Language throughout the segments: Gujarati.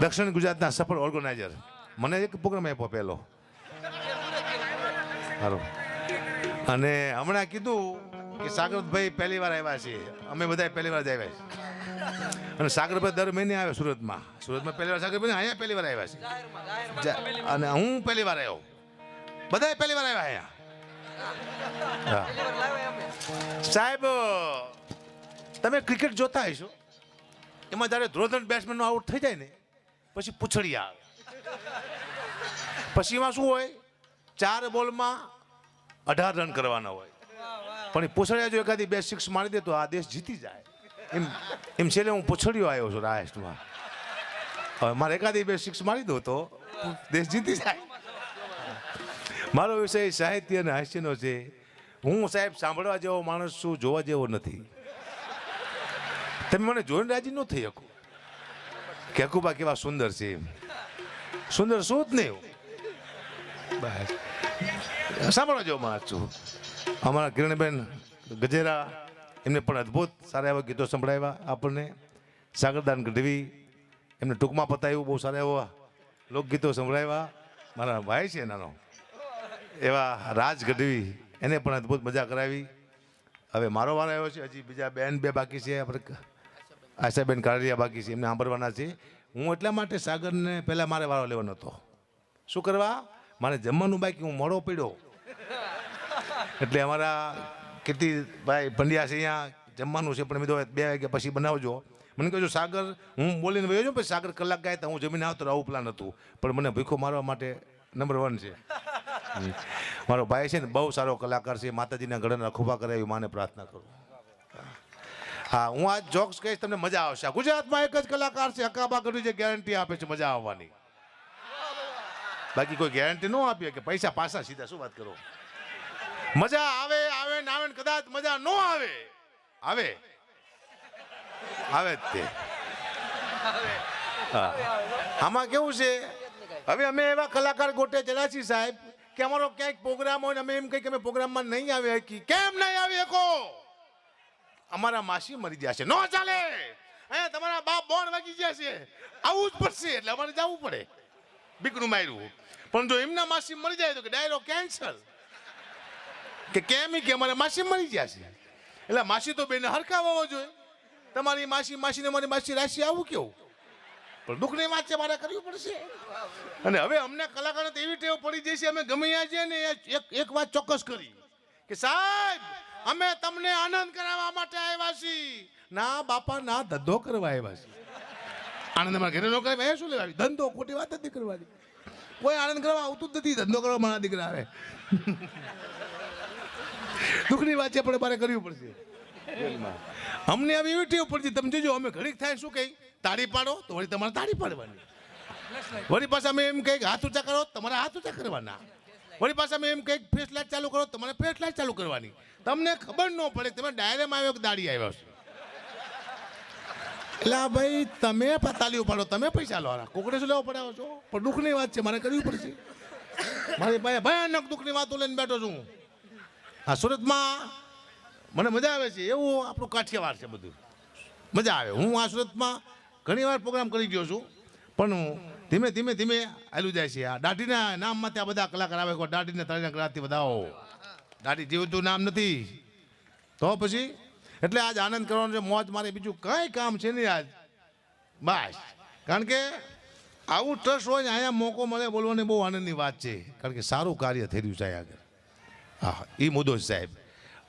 દક્ષિણ ગુજરાતના સફળ ઓર્ગેનાઇઝર. મને એક પ્રોગ્રામ આપ્યો પહેલો. સારું અને હમણાં કીધું કે સાગરભાઈ પહેલી વાર આવ્યા છે અમે બધા પહેલી વાર જ આવ્યા છીએ. અને સાગરભાઈ દર મહિને આવે સુરતમાં. સુરતમાં પહેલી વાર સાગરભાઈ અહીંયા પહેલી વાર આવ્યા છે અને હું પહેલી વાર આવ્યો. બધા પહેલી વાર આવ્યા અહીંયા. સાહેબ, તમે ક્રિકેટ જોતા હશો? એમાં જ્યારે ધ્રોધન બેટ્સમેનનો આઉટ થઈ જાય ને પછી પૂછડી આવે. પછી એમાં શું હોય? ચાર બોલમાં અઢાર રન કરવાના હોય. પણ એ પૂછડિયા જો એકાદી બે સિક્સ મારી દે તો આ દેશ જીતી જાય. એમ એમ છેલ્લે હું પૂછડ્યો આવ્યો છું રાષ્ટ્રમાં. હવે મારે એકાદી બે સિક્સ મારી દો તો દેશ જીતી જાય. મારો વિષય સાહિત્ય અને હાસ્યનો છે. હું સાહેબ સાંભળવા જેવો માણસ છું, જોવા જેવો નથી. તમે મને જોઈને રાજી ન થઈ શકો. કે હકુબા કેવા સુંદર છે. સુંદર શું જ નહીં. બસ. સાંભળવા જો માણસ છું. અમારા કિરણબેન ગજેરા, એમને પણ અદ્ભુત સારા એવા ગીતો સંભળાવ્યા આપણને. સાગરદાન ગઢવી, એમને ટૂંકમાં પતાવ્યું, બહુ સારા એવા લોકગીતો સંભળાવ્યા. મારા ભાઈ છે નાનો એવા રાજ ગઢવી, એને પણ અદ્ભુત મજા કરાવી. હવે મારો વાર આવ્યો છે, હજી બીજા બેન બે બાકી છે, આપણે આશાબેન કાળરિયા બાકી છે, એમને સાંભળવાના છે. હું એટલા માટે સાગરને પહેલાં મારે વારો લેવાનો હતો. શું કરવા? મારે જમવાનું બાકી, હું મોડો પડ્યો એટલે અમારા કીર્તિભાઈ પંડ્યા છે અહીંયા, જમવાનું છે, પણ મેં તો બે વાગ્યા પછી બનાવજો. મને કહ્યું સાગર, હું બોલીને વયો છું પછી સાગર કલાક ગાય તો હું જમીને આવતો આવું પ્લાન હતું. પણ મને ભૂખો મારવા માટે નંબર વન છે. મારો ભાઈ છે ને, બહુ સારો કલાકાર છે, માતાજીના ગળાને રખોપા કરાવી, માને પ્રાર્થના કરું. હા, હું આ જોક્સ કહીશ, તમને મજા આવશે. ગુજરાતમાં એક જ કલાકાર છે, હકાબા કર્યું જે ગેરંટી આપે છે, મજા આવવાની. બાકી કોઈ ગેરંટી ન આપીએ કે પૈસા પાછા સીધા, શું વાત કરો? મજા આવે આવે ને આવે ને કદાચ મજા ન આવે. આવે. આવે જ તે. આમાં કેવું છે? હવે અમે એવા કલાકાર ગોટે ચડ્યા છીએ સાહેબ, કે અમારો ક્યાંક પ્રોગ્રામ હોય ને અમે એમ કહીએ કે અમે પ્રોગ્રામમાં નહીં આવી શકી કેમ નહીં આવી શકો? અમારા માસી મરી ગયા છે. નો ચાલે. અહીંયા તમારા બાપ બોણ વાગી ગયા છે. આવું જ પડશે એટલે અમારે જવું પડે. બીકનું માર્યું. પણ જો એમના માસી મરી જાય તો કે ડાયરો કેન્સલ. કે કેમ કે અમારે માસી મરી ગયા છે? એટલે માસી તો બેને હરખા હોવો જોઈએ. તમારી માસી, માસીને મારી માસી રાશિ આવું કેવું? પણ દુઃખની વાત છે, મારે કરવી પડશે. અને હવે અમને કલાકારો તો એવી ટેવ પડી જશે અમે ગમે ત્યાં જઈએ ને એક એક વાત ચોક્કસ કરી. કે સાહેબ અમે તમને આનંદ કરાવવા માટે આવ્યા છીએ. ના, બાપા, ના, ધંધો કરવા આવ્યા છીએ. આનંદ અમારા ઘરે લોકો એ શું લેવા ધંધો, ખોટી વાત નથી કરવાની. કોઈ આનંદ કરવા આવતું જ નથી. ધંધો કરવા મારા દીકરા આવે. દુઃખની વાત છે, પણ મારે કરવી પડશે. અમને આવી એવી ટેવ પડતી તમે જોજો, અમે ઘડીક થાય શું કહી તાળી પાડો, તો વળી તમારે તાળી પાડવાની. વળી પાછા અમે એમ કંઈક હાથ ઊંચા કરો, તમારે હાથ ઊંચા કરવાના. વળી પાછા અમે એમ કંઈક ફ્લેશ લાઇટ ચાલુ કરો તમારે ફ્લેશ લાઇટ ચાલુ કરવાની. તમને ખબર ન પડે તમે ડાયરેમાં આવ્યો કે દાડી આવ્યો છે? એટલે ભાઈ, તમે પતાલી ઉપાડો, તમે પૈસા લો કોકડે શું લેવા પડાવો છો? પણ દુઃખની વાત છે, મારે કરવી પડશે. મારી પાસે ભયાનક દુઃખની વાતો લઈને બેઠો છું. આ સુરતમાં મને મજા આવે છે, એવું આપણું કાઠિયાવાડ છે બધું. મજા આવે. હું આ સુરતમાં ઘણી વાર પ્રોગ્રામ કરી ગયો છું, પણ ધીમે ધીમે ધીમે આવેલું જાય છે. આ દાઢીના નામમાં ત્યાં બધા કલાકાર આવે દાઢીને તળીના કલાકથી બધા દાઢી જીવતું નામ નથી. તો પછી? એટલે આજ આનંદ કરવાનો છે, મોજ મારે, બીજું કંઈ કામ છે નહીં આજ. બસ. કારણ કે આવું ટ્રસ્ટ હોય ને, અહીંયા મોકો મળે બોલવાની બહુ આનંદની વાત છે. કારણ કે સારું કાર્ય થઈ રહ્યું છે અહીંયા આગળ. હા, એ મુદ્દો છે સાહેબ.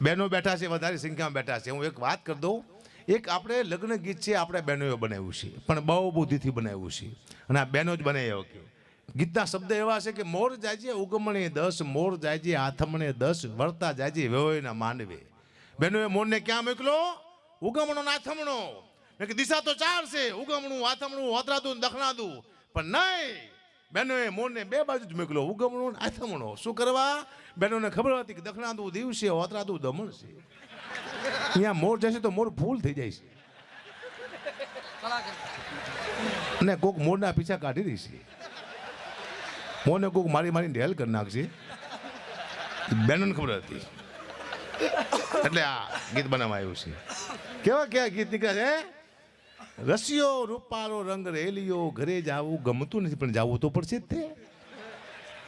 બહેનો બેઠા છે, વધારે સંખ્યામાં બેઠા છે. હું એક વાત કરી દઉં. એક આપણે લગ્ન ગીત છે, આપણે બહેનોએ બનાવ્યું છે. પણ બહુ બુદ્ધિથી બનાવ્યું છે. અને આ બહેનો જ બનાવી કે ગીતના શબ્દ એવા છે કે મોર જાજે ઉગમણે દસ મોર જાજે આથમણે દસ વળતા જાજે માનવે બેનો એ મોરને ક્યાં મોકલો? ઉગમણો આથમણો. મેં કે દિશા તો ચાર છે ઉગમણું આથમણું હોતરાદું દખણાદું. પણ નહીં. બહેનોએ મોરને બે બાજુ જ મોકલો ઉગમણું ને આથમણો. શું કરવા? બેનોને ખબર હતી કે દખણાદું દિવસે હોતરાદું દમણ છે અહીંયા મોર જશે તો મોર ફૂલ થઈ જાય છે. અને કોક મોરના પીછા કાઢી રહી છે મોરને કોક મારી મારીને હેલ કરી નાખશે. બેનોને ખબર હતી. એટલે આ ગીત બનાવવામાં આવ્યું છે. કેવા કેવા ગીત નીકળ્યા છે રસિયો રૂપાળો રંગ રેલિયો, ઘરે જાવું ગમતું નથી, પણ જાવું તો પડશે જ તે.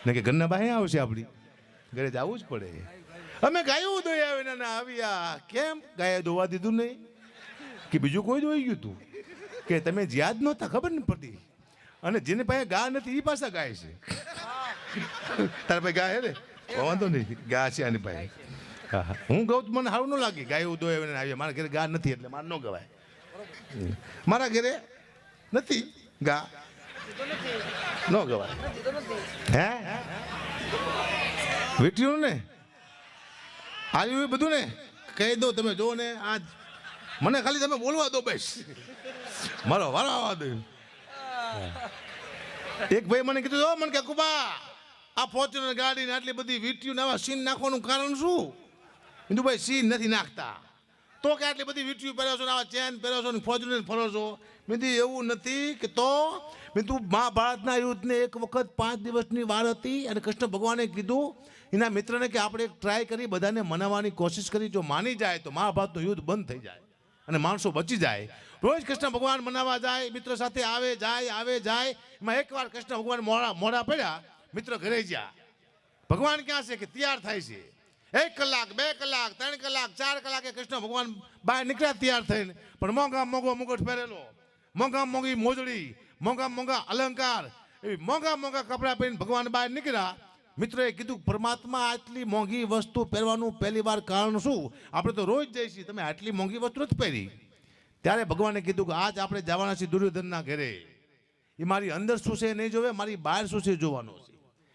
ને કે ઘરના બાહે આવશે આપણી. ઘરે જવું જ પડે. અમે ગાયું દોયા આવીને આવ્યા. કેમ? ગાય ધોવા દીધું નહીં. કે બીજું કોઈ દોઈ ગયું તું? કે તમે જ્યાં જ નહોતા, ખબર નહીં પડી. અને જેની પાસે ગા નથી એ પાછા ગાય છે. તારા પાસે ગા હે ને? વાંધો નહીં. ગા છે આની પાસે. હા હા. હું ગૌ મને સારું ન લાગે. ગાય એવું એને આવ્યા મારા ઘરે ગા નથી એટલે મારે ન ગવાય. મારા ઘરે નથી ગા. ન ગવાય. હે? વીટ્યું ને? આવ્યું એ બધું ને? કહી દો તમે જો ને આજ. મને ખાલી તમે બોલવા દો બસ. મારો વારો આવવા દો. એક ભાઈ મને કીધું "જો મને કે કુબા આ ફોર્ચ્યુનર ગાડીને આટલી બધી વીટ્યું આવા સીન નાખવાનું કારણ શું? કીધું, ભાઈ, સીન નથી નાખતા. તો કે આટલી બધી વીંટીઓ પહેરો છો ને આવા ચેન પહેરો છો ને ફોર્ચ્યુનર ફરો છો? મેં એવું નથી કે તો? મેં તું મહાભારતના યુદ્ધને એક વખત પાંચ દિવસની વાર હતી અને કૃષ્ણ ભગવાને કીધું, એના મિત્રને કે આપણે ટ્રાય કરી બધાને મનાવવાની કોશિશ કરી, જો માની જાય તો મહાભારતનું યુદ્ધ બંધ થઈ જાય અને માણસો બચી જાય. રોજ કૃષ્ણ ભગવાન મનાવવા જાય, મિત્ર સાથે આવે, જાય આવે, જાય. એમાં એકવાર કૃષ્ણ ભગવાન મોડા મોડા પડ્યા, મિત્રો ઘરે ગયા ભગવાન ક્યાં છે કે તૈયાર થાય છે? એક કલાક, બે કલાક, ત્રણ કલાક, ચાર કલાકે કૃષ્ણ ભગવાન બહાર નીકળ્યા તૈયાર થઈને. પણ મોંઘા મોંઘો મુગટ પહેરેલો. મોંઘા મોંઘી મોજડી, મોંઘા મોંઘા અલંકાર, એવી મોંઘા મોંઘા કપડાં પહેરીને ભગવાન બહાર નીકળ્યા. મિત્રોએ કીધું, પરમાત્મા આટલી મોંઘી વસ્તુ પહેરવાનું પહેલી વાર કારણ શું? આપણે તો રોજ જઈએ છીએ તમે આટલી મોંઘી વસ્તુ નથી પહેરી. ત્યારે ભગવાને કીધું કે આજ આપણે જવાના છીએ દુર્યોધનના ઘરે. એ મારી અંદર શું છે નહીં જોવે, મારી બહાર શું છે જોવાનું છે.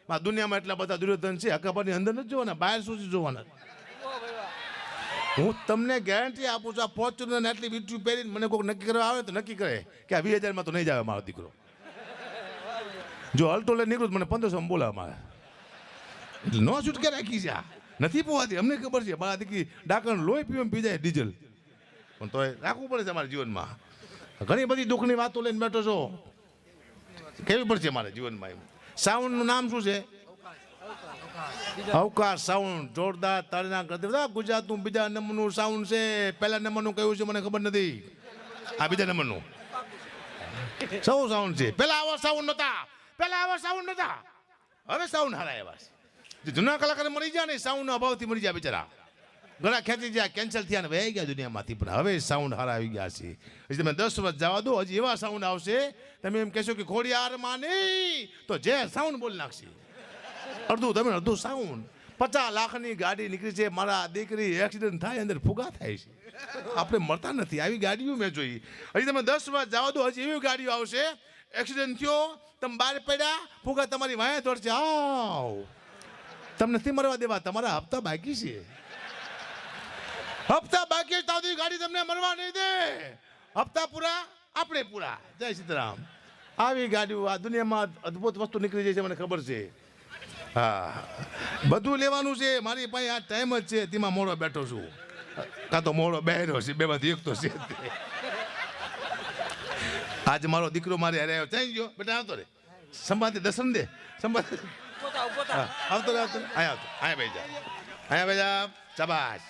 આ દુનિયામાં એટલા બધા દુર્યોધન છે અકબરની અંદર નથી જોવાના, બહાર શું છે જોવાના. હું તમને ગેરંટી આપું છું, આ ફોર્ચ્યુનર ને આટલી વીંટીઓ પહેરીને મને કોઈક નક્કી કરવા આવે તો નક્કી કરે કે આ વીસ હજારમાં તો નહીં જ આવે મારો દીકરો. જો અલ્ટો લઈને નીકળું મને પંદરસો બોલાવે મારે. એટલે નો છૂટકે રાખી છે આ? નથી પોવાતી, અમને ખબર છે બાળા દીકરી ડાકણ લોહી પીવા પી જાય ડીઝલ. પણ તોય રાખવું પડે છે જીવનમાં. ઘણી બધી દુઃખની વાતો લઈને બેઠો છો. કેવી પડશે મારે જીવનમાં એમ? સાઉન્ડનું નામ શું છે? અવકાશ સાઉન્ડ જોરદાર તાળીના કરતી બધા ગુજરાતનું બીજા નંબરનું સાઉન્ડ છે. પહેલા નંબરનું કયું છે મને ખબર નથી. આ બીજા નંબરનું. સૌ સાઉન્ડ છે. પહેલા આવા સાઉન્ડ નહોતા. પહેલા આવા સાઉન્ડ નહોતા. હવે સાઉન્ડ હારા એવા છે. જૂના કલાકાર મરી ગયા ને સાઉન્ડના અભાવથી મરી ગયા બિચારા. ઘણા ખેંચી ગયા કેન્સલ થયા ને વહી ગયા દુનિયામાંથી. પણ હવે સાઉન્ડ હારા આવી ગયા છે. હજી તમે દસ વર્ષ જવા દો, હજી એવા સાઉન્ડ આવશે, તમે એમ કહેશો કે ખોડિયારમાં નહીં. તો જે સાઉન્ડ બોલી નાખશે. અડધું, તમે અડધું સાઉન્ડ પચાસ લાખની ગાડી નીકળી છે, મારા દીકરી એક્સિડન્ટ થાય, અંદર ફુગા થાય છે. આપણે મળતા નથી. આવી ગાડીઓ મેં જોઈ. હજી તમે દસ વર્ષ જવા દો, હજી એવી ગાડીઓ આવશે. એક્સિડન્ટ થયો, તમે બહાર પડ્યા, ફુગા તમારી વાયા દોડશે આવ. તમને નથી મરવા દેવા. તમારા હપ્તા બાકી છે. હપ્તા બાકી છે તાવથી ગાડી તમને મરવા નહીં દે. હપ્તા પૂરા આપણે પૂરા. જય સીતારામ આવી ગાડીઓ આ દુનિયામાં અદ્ભુત વસ્તુ નીકળી જાય છે મને ખબર છે. હા. બધું લેવાનું છે મારી પાસે આ ટાઈમ જ છે તેમાં મોડો બેઠો છું. કાં તો મોડો બહેરો છે બેમાંથી એક તો છે આજ મારો દીકરો મારે હારે આવ્યો. થઈ ગયો. બેટા આવતો રે. સંભાતી દર્શન દે. સંભાતી આવતો રે આવતો. અહીંયા આવતો. અહીંયા ભાઈ જા. અહીંયા ભાઈ જા. શાબાશ.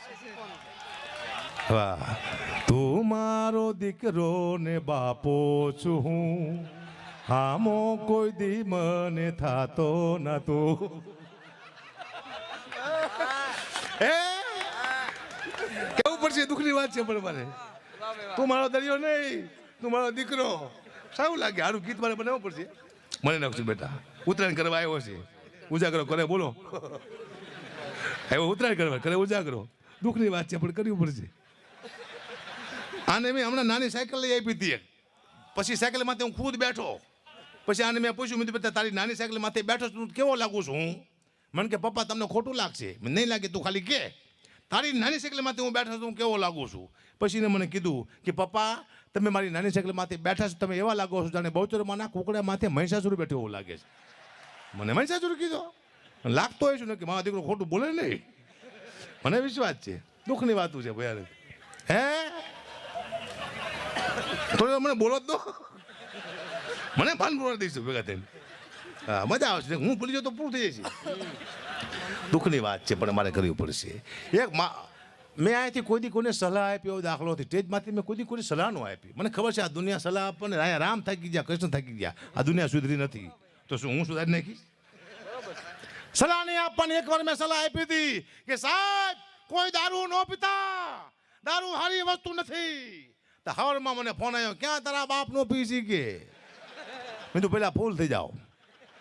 વાહ. તું મારો દીકરો ને બાપો છું હું. હામો કોઈ દી મને થાતો નતું હે કેવું પડશે? દુઃખની વાત છે પણ મારે તું મારો દરિયો નહીં, તું મારો દીકરો. સારું લાગે, સારું ગીત મારે બનાવવું પડશે. મને નાખશું બેટા. ઉત્તરાયણ કરવા આવ્યો છે. ઉજાગરો કરે, બોલો. આવ્યો ઉત્તરાયણ કરવા, કરે, ઉજાગરો. દુઃખની વાત છે, પણ કરવી પડશે. આને મેં હમણાં નાની સાયકલ લઈ આપી હતી પછી સાયકલ માથે હું ખુદ બેઠો. પછી આને મેં પૂછ્યું, મેં બધા તારી નાની સાયકલ માથે બેઠો છું કેવો લાગુ છું? હું મને કે, પપ્પા, તમને ખોટું લાગશે. નહીં લાગે, તું ખાલી કે. તારી નાની સાયકલ માથે હું બેઠો છું કેવો લાગુ છું? પછી મને કીધું કે, પપ્પા, તમે મારી નાની સાયકલ માથે બેઠા છો, તમે એવા લાગો છો જાણે બહુચરમાંના કુકડા માથે મહિષાસુર બેઠો એવું લાગે છે. મને મહિષાસુર કીધો. લાગતો હોય છું ને કે, મારા દીકરો ખોટું બોલે નહીં. મને વિશ્વાસ છે. દુઃખની વાતું છે ભયાનક. હે? થોડી મને બોલો જ દો. મને ભાન બોલવા દઈશું ભેગા થઈને. હા, મજા આવશે. હું ભૂલી જાઉં તો પૂરું થઈ જશે. દુઃખની વાત છે, પણ મારે કરવી પડશે. એક મા મેં અહીંયાથી કોઈ દી કોઈને સલાહ આપી, એવો દાખલો નથી સ્ટેજમાંથી મેં કોઈ દી સલાહ ન આપી. મને ખબર છે, આ દુનિયા સલાહ આપણને અહીંયા રામ થાકી ગયા, કૃષ્ણ થાકી ગયા. આ દુનિયા સુધરી નથી. તો શું હું સુધારી નાખીશ? સલાહ નહીં આપવાની. એકવાર મેં સલાહ આપી હતી કે સાહેબ, કોઈ દારૂ ન પીતા. દારૂ સારી વસ્તુ નથી. તો હવારમાં મને ફોન આવ્યો, ક્યાં તારા બાપનો પીસી કે? મેં તો પહેલાં ફૂલ થઈ જાઓ.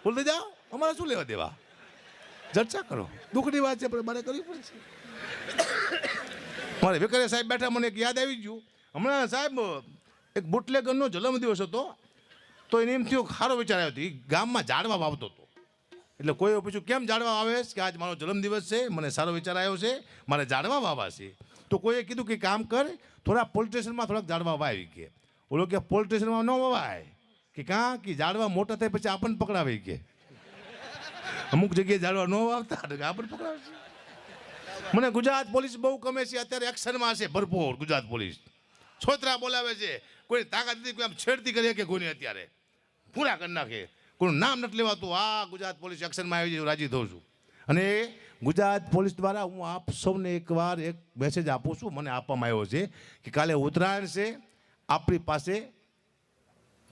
ફૂલ થઈ જાઓ? અમારે શું લેવા દેવા? ચર્ચા કરો. દુઃખની વાત છે, પણ મારે કરવી પડશે. મારે વિકરે સાહેબ બેઠા, મને એક યાદ આવી ગયું. હમણાં સાહેબ, એક બુટલેગરનો જન્મદિવસ હતો, તો એને એમ થયો સારો વિચાર આવ્યો હતો એ ગામમાં ઝાડવા વાવતો હતો. એટલે કોઈ પૂછ્યું, કેમ જાળવા આવે કે આજ મારો જન્મદિવસ છે, મને સારો વિચાર આવ્યો છે, મારે ઝાડવા વાવા છે. તો કોઈએ કીધું કે કામ કર, થોડા પોલીસ સ્ટેશનમાં થોડાક ઝાડવા વાવી કે. ઓલો કે પોલીસ સ્ટેશનમાં ન વવાય. કે કાં, કે ઝાડવા મોટા થાય પછી આપણને પકડાવે કે. અમુક જગ્યાએ ઝાડવા ન વાવતા આપણને પકડાવે છે. મને ગુજરાત પોલીસ બહુ ગમે છે, અત્યારે એક્શનમાં છે ભરપૂર ગુજરાત પોલીસ. છોતરા બોલાવે છે, કોઈ તાકાત નથી, કોઈ આમ છેડતી કરીએ કે કોઈને અત્યારે. પૂરા કરી નાખે. કોઈનું નામ નથી લેવાતું, આ ગુજરાત પોલીસ એક્શનમાં આવી છે રાજી થઉં છું. અને ગુજરાત પોલીસ દ્વારા હું આપ સૌને એકવાર એક મેસેજ આપું છું, મને આપવામાં આવ્યો છે કે કાલે ઉત્તરાયણ છે, આપણી પાસે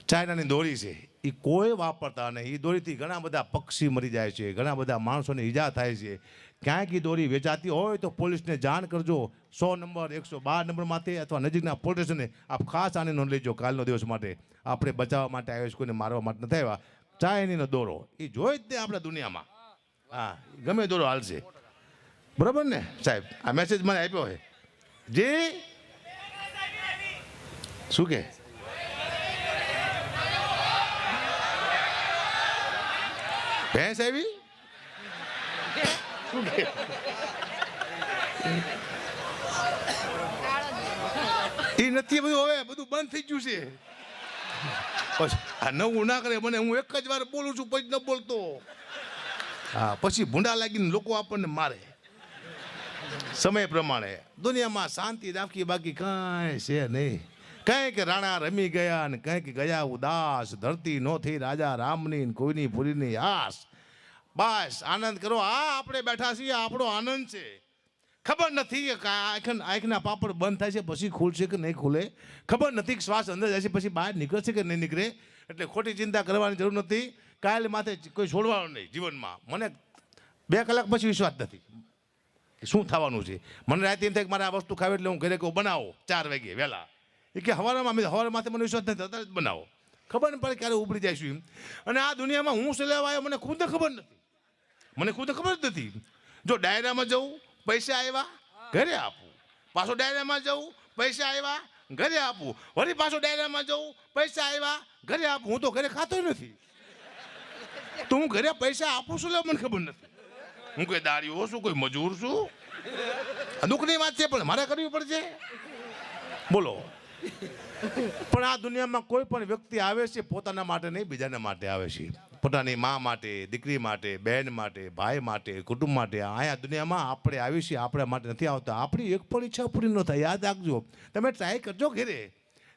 ચાઇનાની દોરી છે. એ કોઈ વાપરતા નહીં. એ દોરીથી ઘણા બધા પક્ષી મરી જાય છે, ઘણા બધા માણસોને ઈજા થાય છે. ક્યાંક એ દોરી વેચાતી હોય તો પોલીસને જાણ કરજો. સો નંબર, એકસો બાર નંબર માટે અથવા નજીકના પોલીસ સ્ટેશને આપ ખાસ આને નોંધ લેજો કાલનો દિવસ માટે. આપણે બચાવવા માટે આવ્યો છે કોઈને મારવા માટે નથી આવ્યા. ચાઇનીનો દોરો. એ જોઈ જ ને આપણા દુનિયામાં. હા, ગમે દોરો હાલશે. બરાબર ને? સાહેબ, આ મેસેજ મને આપ્યો છે. જે શું કે? ભેંસ આવી? શું કે? એ નથી બધું હવે બધું બંધ થઈ ગયું છે. આ નવું ના કરે, મને હું એક જ વાર બોલું છું, પછી ન બોલતો. હા, પછી ભૂંડા લાગીને લોકો આપણને મારે. સમય પ્રમાણે. દુનિયામાં શાંતિ રાખી બાકી કાંઈ છે નહીં. કંઈક રાણા રમી ગયા ને કંઈક ગયા ઉદાસ, ધરતી નો રાજા રામની કોઈની ભૂલીની આસ. બસ, આનંદ કરો. આ આપણે બેઠા છીએ આપણો આનંદ છે. ખબર નથી કે આંખ આંખના પાપડ બંધ થાય છે, પછી ખુલશે કે નહીં ખુલે? ખબર નથી શ્વાસ અંદર જાય છે, પછી બહાર નીકળશે કે નહીં નીકળે? એટલે ખોટી ચિંતા કરવાની જરૂર નથી. કાલે માથે કોઈ છોડવાનું નહીં જીવનમાં. મને બે કલાક પછી વિશ્વાસ નથી. કે શું થવાનું છે? મને રાતે એમ થાય કે મારે આ વસ્તુ ખાવી એટલે હું ઘરે કહું, બનાવો, ચાર વાગે, વહેલા. એ કે, હવારમાં હવાર માથે મને વિશ્વાસ નથી અત્યારે જ બનાવો. ખબર નહીં પડે ક્યારે ઉપડી જાય એમ. અને આ દુનિયામાં હું શું લેવા આવ્યો, મને ખુદ ખબર નથી. મને ખુદ ખબર જ નથી. જો ડાયરામાં જવું પૈસા આવ્યા ઘરે આપું. પાછો ડાયરામાં જવું પૈસા આવ્યા ઘરે આપું. વળી પાછો ડાયરામાં જવું પૈસા આવ્યા ઘરે આપું. હું તો ઘરે ખાતો નથી. તો હું ઘરે પૈસા આપું છું લે મને ખબર નથી. હું કોઈ દાડીઓ છું, કોઈ મજૂર છું? દુઃખની વાત છે, પણ મારે કરવી પડશે. બોલો. પણ આ દુનિયામાં કોઈ પણ વ્યક્તિ આવે છે, પોતાના માટે નહીં, બીજાના માટે આવે છે. પોતાની મા માટે, દીકરી માટે, બહેન માટે, ભાઈ માટે, કુટુંબ માટે અહીંયા દુનિયામાં આપણે આવી છીએ, આપણા માટે નથી આવતા. આપણી એક પણ ઈચ્છા પૂરી ન થાય, યાદ રાખજો. તમે ટ્રાય કરજો ઘેરે.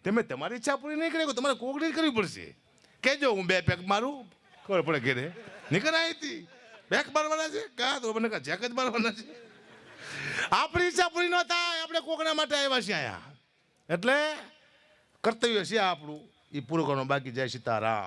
તમે તમારી ઈચ્છા પૂરી નહીં કરી, તમારે કોકડી કરવી પડશે. કહેજો, હું બે પેક મારું ખબર પડે ઘેરે? નીકળ અહીંથી. બેક મારવાના છે? કા તો મને કા જેક જ મારવાના છે. આપણી ઈચ્છા પૂરી ન થાય, આપણે કોકના માટે આવ્યા છીએ અહીંયા. એટલે કર્તવ્ય છે આપણું. એ પૂરું કરવાનું. બાકી જય સીતારામ.